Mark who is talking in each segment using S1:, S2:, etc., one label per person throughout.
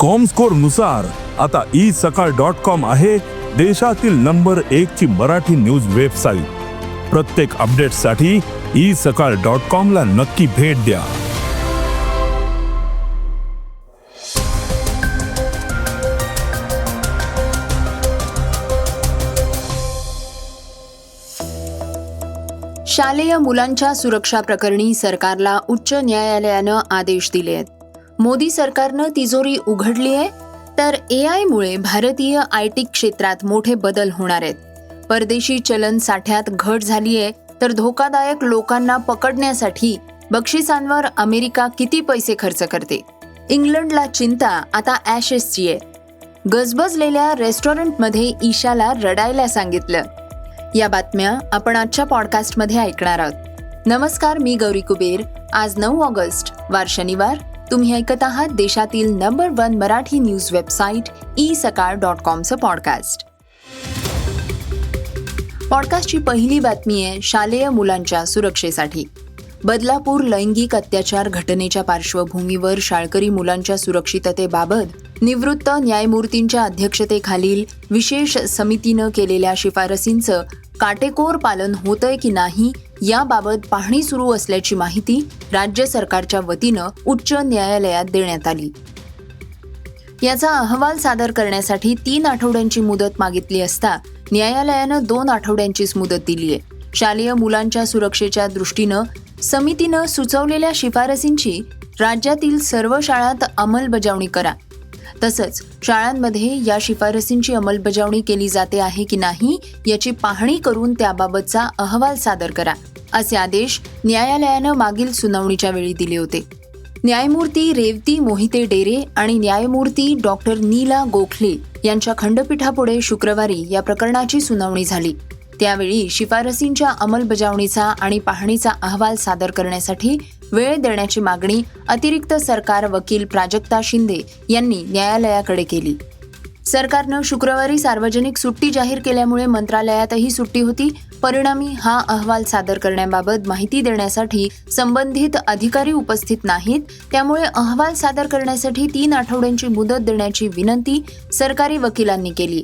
S1: कॉमस्कोरनुसार आता E Sakal dot com आहे देशातील नंबर एक ची मराठी न्यूज वेबसाईट प्रत्येक अपडेटसाठी ई सकाळ डॉट कॉम ला नक्की भेट द्या.
S2: शालेय मुलांच्या सुरक्षा प्रकरणी सरकारला उच्च न्यायालयानं आदेश दिले आहेत मोदी सरकारनं तिजोरी उघडली आहे तर ए आयमुळे भारतीय आय टी क्षेत्रात मोठे बदल होणार आहेत. परदेशी चलन साठ्यात घट झाली आहे तर धोकादायक लोकांना पकडण्यासाठी बक्षिसांवर अमेरिका किती पैसे खर्च करते? इंग्लंडला चिंता आता ॲशेसची आहे. गजबजलेल्या रेस्टॉरंटमध्ये ईशाला रडायला सांगितलं. या बातम्या आपण आजच्या पॉडकास्टमध्ये ऐकणार आहोत. नमस्कार मी गौरी कुबेर. आज नऊ ऑगस्ट वार शनिवार. तुम्ही ऐकत आहात देशातील number one Marathi news website e Sakal dot कॉमचं podcast पॉडकास्टची पहिली बातमी आहे शालेय मुलांच्या सुरक्षेसाठी. बदलापूर लैंगिक अत्याचार घटनेच्या पार्श्वभूमीवर शाळकरी मुलांच्या सुरक्षिततेबाबत निवृत्त न्यायमूर्तींच्या अध्यक्षतेखालील विशेष समितीनं केलेल्या शिफारसींचं काटेकोर पालन होतंय की नाही याबाबत पाहणी सुरू असल्याची माहिती राज्य सरकारच्या वतीनं उच्च न्यायालयात देण्यात आली. याचा अहवाल सादर करण्यासाठी तीन आठवड्यांची मुदत मागितली असता न्यायालयानं दोन आठवड्यांचीच मुदत दिली आहे. शालेय मुलांच्या सुरक्षेच्या दृष्टीनं समितीनं सुचवलेल्या शिफारसींची राज्यातील सर्व शाळांत अंमलबजावणी करा. तसंच शाळांमध्ये या शिफारसींची अंमलबजावणी केली जाते आहे की नाही याची पाहणी करून त्याबाबतचा अहवाल सादर करा असे आदेश न्यायालयानं मागील सुनावणीच्या वेळी दिले होते. न्यायमूर्ती रेवती मोहिते डेरे आणि न्यायमूर्ती डॉक्टर नीला गोखले यांच्या खंडपीठापुढे शुक्रवारी या प्रकरणाची सुनावणी झाली. त्यावेळी शिफारसींच्या अंमलबजावणीचा आणि पाहणीचा अहवाल सादर करण्यासाठी वेळ देण्याची मागणी अतिरिक्त सरकार वकील प्राजक्ता शिंदे यांनी न्यायालयाकडे केली. सरकारनं शुक्रवारी सार्वजनिक सुट्टी जाहीर केल्यामुळे मंत्रालयातही सुट्टी होती. परिणामी हा अहवाल सादर करण्याबाबत माहिती देण्यासाठी संबंधित अधिकारी उपस्थित नाहीत. त्यामुळे अहवाल सादर करण्यासाठी तीन आठवड्यांची मुदत देण्याची विनंती सरकारी वकिलांनी केली.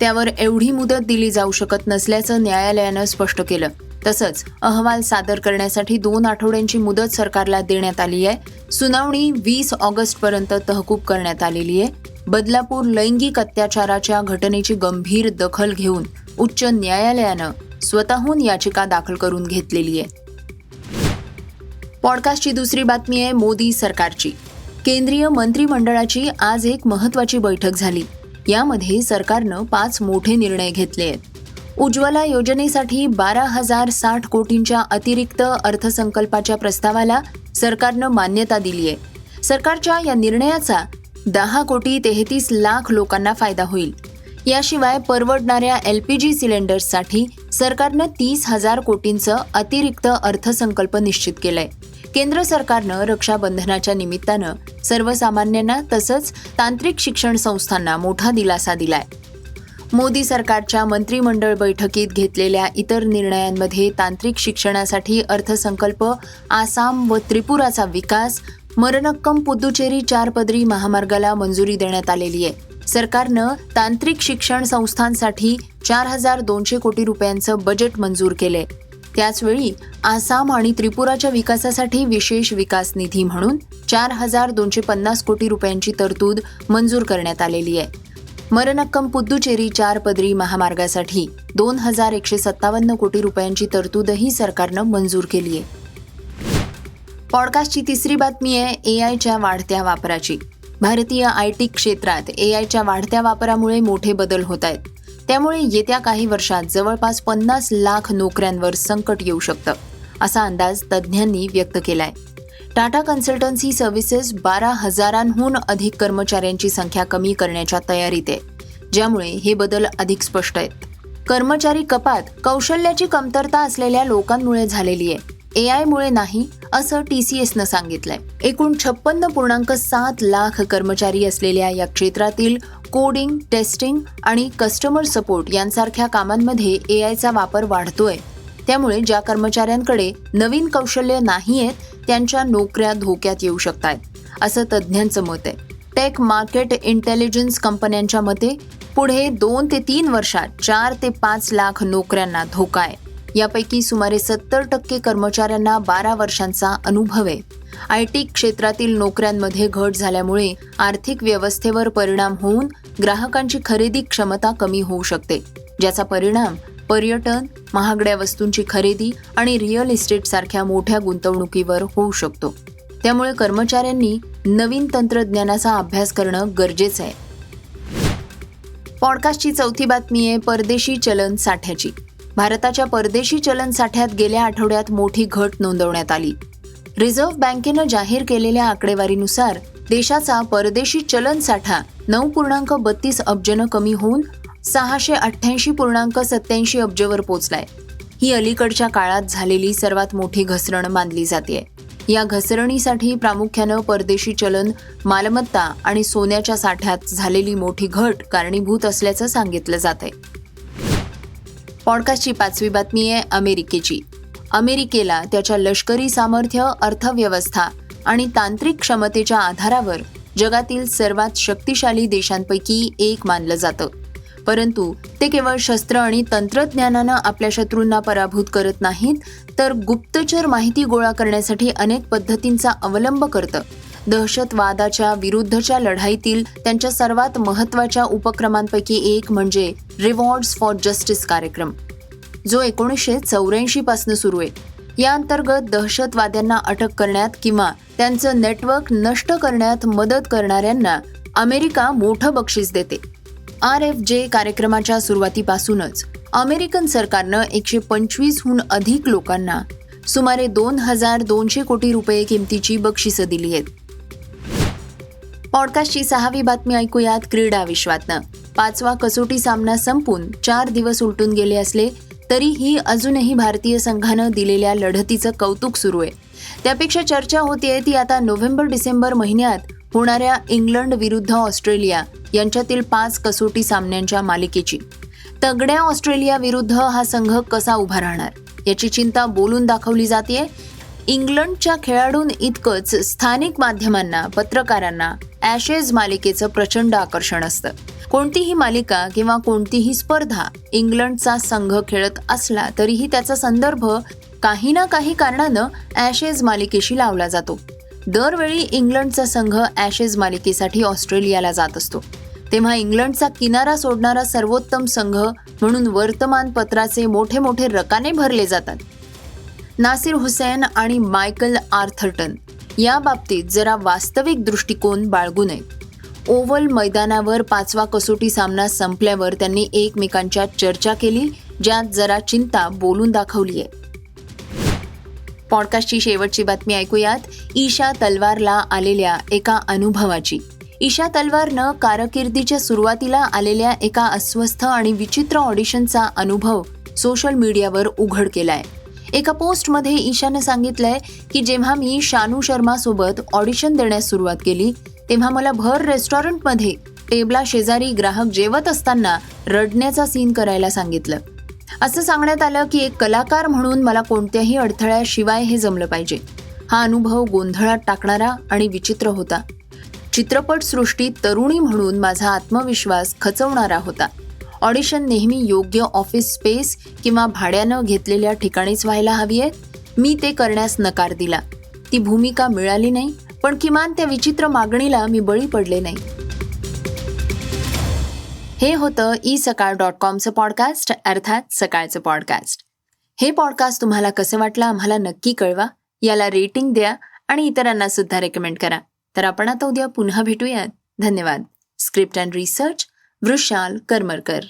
S2: त्यावर एवढी मुदत दिली जाऊ शकत नसल्याचं न्यायालयानं स्पष्ट केलं. तसंच अहवाल सादर करण्यासाठी दोन आठवड्यांची मुदत सरकारला देण्यात आली आहे. सुनावणी वीस ऑगस्टपर्यंत तहकूब करण्यात आलेली आहे. बदलापूर लैंगिक अत्याचाराच्या घटनेची गंभीर दखल घेऊन उच्च न्यायालयानं स्वतःहून याचिका दाखल करून घेतलेली आहे. पॉडकास्टची दुसरी बातमी आहे मोदी सरकारची. केंद्रीय मंत्रिमंडळाची आज एक महत्वाची बैठक झाली. यामध्ये सरकारनं पाच मोठे निर्णय घेतले. आहेत उज्ज्वला योजनेसाठी बारा हजार साठ कोटींच्या अतिरिक्त अर्थसंकल्पाच्या प्रस्तावाला सरकारनं मान्यता दिली आहे. सरकारच्या या निर्णयाचा दहा कोटी तेहतीस लाख लोकांना फायदा होईल. याशिवाय परवडणाऱ्या एल पी जी सिलेंडर्ससाठी सरकारनं तीस हजार कोटींचं अतिरिक्त अर्थसंकल्प निश्चित केलंय. केंद्र सरकारनं रक्षाबंधनाच्या निमित्तानं सर्वसामान्यांना तसंच तांत्रिक शिक्षण संस्थांना मोठा दिलासा दिलाय. मोदी सरकारच्या मंत्रिमंडळ बैठकीत घेतलेल्या इतर निर्णयांमध्ये तांत्रिक शिक्षणासाठी अर्थसंकल्प आसाम व त्रिपुराचा विकास मरणक्कम पुदुचेरी चार पदरी महामार्गाला मंजुरी देण्यात आलेली आहे. सरकारनं तांत्रिक शिक्षण संस्थांसाठी चार हजार दोनशे कोटी रुपयांचं बजेट मंजूर केलंय. त्याचवेळी आसाम आणि त्रिपुराच्या विकासासाठी विशेष विकास निधी म्हणून चार हजार दोनशे पन्नास कोटी रुपयांची तरतूद मंजूर करण्यात आलेली आहे. मरनक्कम पुद्दुचेरी चार पदरी महामार्गासाठी दोन हजार एकशे सत्तावन्न कोटी रुपयांची तरतूदही सरकारनं मंजूर केली आहे. पॉडकास्टची तिसरी बातमी आहे ए आयच्या वाढत्या वापराची. भारतीय आय टी क्षेत्रात ए आयच्या वाढत्या वापरामुळे मोठे बदल होत आहेत. त्यामुळे येत्या काही वर्षात जवळपास पन्नास लाख नोकऱ्यांवर संकट येऊ शकतं असा अंदाज तज्ज्ञांनी व्यक्त केलाय. टाटा कन्सल्टन्सी सर्व्हिसेस बारा हजारांहून अधिक कर्मचाऱ्यांची संख्या कमी करण्याच्या तयारीत आहे ज्यामुळे हे बदल अधिक स्पष्ट आहेत. कर्मचारी कपात कौशल्याची कमतरता असलेल्या लोकांमुळे झालेली आहे. ए आयमुळे नाही असं टी सी एसनं सांगितलंय. एकूण छप्पन्न पूर्णांक सात लाख कर्मचारी असलेल्या या क्षेत्रातील कोडिंग टेस्टिंग आणि कस्टमर सपोर्ट यांसारख्या कामांमध्ये ए आयचा वापर वाढतोय. त्यामुळे ज्या कर्मचाऱ्यांकडे नवीन कौशल्य नाही आहेत त्यांच्या नोकऱ्या धोक्यात येऊ शकतात असं तज्ज्ञांचं मत आहे. टेक मार्केट इंटेलिजन्स कंपन्यांच्या मते पुढे दोन ते तीन वर्षात चार ते पाच लाख नोकऱ्यांना धोका आहे. यापैकी सुमारे सत्तर टक्के कर्मचाऱ्यांना बारा वर्षांचा अनुभव आहे. आय टी क्षेत्रातील नोकऱ्यांमध्ये घट झाल्यामुळे आर्थिक व्यवस्थेवर परिणाम होऊन ग्राहकांची खरेदी क्षमता कमी होऊ शकते ज्याचा परिणाम पर्यटन महागड्या वस्तूंची खरेदी आणि रिअल इस्टेट सारख्या मोठ्या गुंतवणुकीवर होऊ शकतो. त्यामुळे कर्मचाऱ्यांनी नवीन तंत्रज्ञानाचा अभ्यास करणं गरजेचं आहे. पॉडकास्टची चौथी बातमी आहे परदेशी चलन साठ्याची. भारताच्या परदेशी चलन साठ्यात गेल्या आठवड्यात मोठी घट नोंदवण्यात आली. रिझर्व्ह बँकेनं जाहीर केलेल्या आकडेवारीनुसार देशाचा परदेशी चलन साठा नऊ पूर्णांक बत्तीस अब्जनं कमी होऊन सहाशे अठ्ठ्याऐंशी पूर्णांक सत्याऐंशी अब्जवर पोचलाय. ही अलीकडच्या काळात झालेली सर्वात मोठी घसरण मानली जाते या घसरणीसाठी प्रामुख्यानं परदेशी चलन मालमत्ता आणि सोन्याच्या साठ्यात झालेली मोठी घट कारणीभूत असल्याचं सांगितलं जात आहे पॉडकास्टची पाचवी बातमी आहे अमेरिकेची. अमेरिकेला त्याच्या लष्करी सामर्थ्य अर्थव्यवस्था आणि तांत्रिक क्षमतेच्या आधारावर जगातील सर्वात शक्तिशाली देशांपैकी एक मानलं जातं. परंतु ते केवळ शस्त्र आणि तंत्रज्ञानानं आपल्या शत्रूंना पराभूत करत नाहीत तर गुप्तचर माहिती गोळा करण्यासाठी अनेक पद्धतींचा अवलंब करतं. दहशतवादाच्या विरुद्धच्या लढाईतील त्यांच्या सर्वात महत्त्वाच्या उपक्रमांपैकी एक म्हणजे रिवॉर्ड्स फॉर जस्टिस कार्यक्रम जो एकोणीसशे चौऱ्याऐंशी पासून सुरू आहे. या अंतर्गत दहशतवाद्यांना अटक करण्यात किंवा त्यांचं नेटवर्क नष्ट करण्यात मदत करणाऱ्यांना अमेरिका मोठं बक्षीस देते. आर एफ जे कार्यक्रमाच्या सुरुवातीपासूनच अमेरिकन सरकारनं एकशे पंचवीसहून अधिक लोकांना सुमारे दोन हजार दोनशे कोटी रुपये किमतीची बक्षिसं दिली आहेत. पॉडकास्टची सहावी बातमी ऐकूयात क्रीडा विश्वातनं. पाचवा कसोटी सामना संपून चार दिवस उलटून गेले असले तरीही अजूनही भारतीय संघानं दिलेल्या लढतीचं कौतुक सुरू आहे. त्यापेक्षा चर्चा होतीये ती आता नोव्हेंबर डिसेंबर महिन्यात होणाऱ्या इंग्लंड विरुद्ध ऑस्ट्रेलिया यांच्यातील पाच कसोटी सामन्यांच्या मालिकेची. तगड्या ऑस्ट्रेलिया विरुद्ध हा संघ कसा उभा राहणार? याची चिंता बोलून दाखवली जाते इंग्लंडच्या खेळाडूं इतकंच स्थानिक माध्यमांना पत्रकारांना ॲशेज मालिकेचं प्रचंड आकर्षण असतं. कोणतीही मालिका किंवा कोणतीही स्पर्धा इंग्लंडचा संघ खेळत असला तरीही त्याचा संदर्भ काही ना काही कारणानं ॲशेज मालिकेशी लावला जातो. दरवेळी इंग्लंडचा संघ ॲशेज मालिकेसाठी ऑस्ट्रेलियाला जात असतो. तेव्हा इंग्लंडचा किनारा सोडणारा सर्वोत्तम संघ म्हणून वर्तमानपत्राचे मोठे मोठे रकाने भरले जातात. नासिर हुसैन आणि मायकल आर्थर्टन या बाबतीत जरा वास्तविक दृष्टिकोन बाळगू नये. ओव्हल मैदानावर पाचवा कसोटी सामना संपल्यावर त्यांनी एकमेकांच्या चर्चा केली ज्यात जरा चिंता बोलून दाखवली आहे पॉडकास्टची शेवटची बातमी ऐकूयात. ईशा तलवारला आलेल्या एका अनुभवाची. ईशा तलवारनं कारकिर्दीच्या सुरुवातीला आलेल्या एका अस्वस्थ आणि विचित्र ऑडिशनचा अनुभव सोशल मीडियावर उघड केलाय. एका पोस्टमध्ये ईशानं सांगितलंय की जेव्हा मी शानू शर्मा सोबत ऑडिशन देण्यास सुरुवात केली तेव्हा मला भर रेस्टॉरंटमध्ये टेबला शेजारी ग्राहक जेवत असताना रडण्याचा सीन करायला सांगितलं. असं सांगण्यात आलं की एक कलाकार म्हणून मला कोणत्याही अडथळ्याशिवाय हे जमलं पाहिजे. हा अनुभव गोंधळात टाकणारा आणि विचित्र होता. चित्रपटसृष्टीत तरुणी म्हणून माझा आत्मविश्वास खचवणारा होता. ऑडिशन नेहमी योग्य ऑफिस स्पेस किंवा भाड्यानं घेतलेल्या ठिकाणीच व्हायला हवी आहे. मी ते करण्यास नकार दिला. ती भूमिका मिळाली नाही पण किमान त्या विचित्र मागणीला मी बळी पडले नाही. हे होतं ई सकाळ डॉट कॉमचं पॉडकास्ट अर्थात सकाळचं पॉडकास्ट. हे पॉडकास्ट तुम्हाला कसं वाटलं आम्हाला नक्की कळवा याला रेटिंग द्या आणि इतरांना सुद्धा रेकमेंड करा. तर आपण आता उद्या पुन्हा भेटूयात. धन्यवाद. Script and research Vrushal Karmarkar.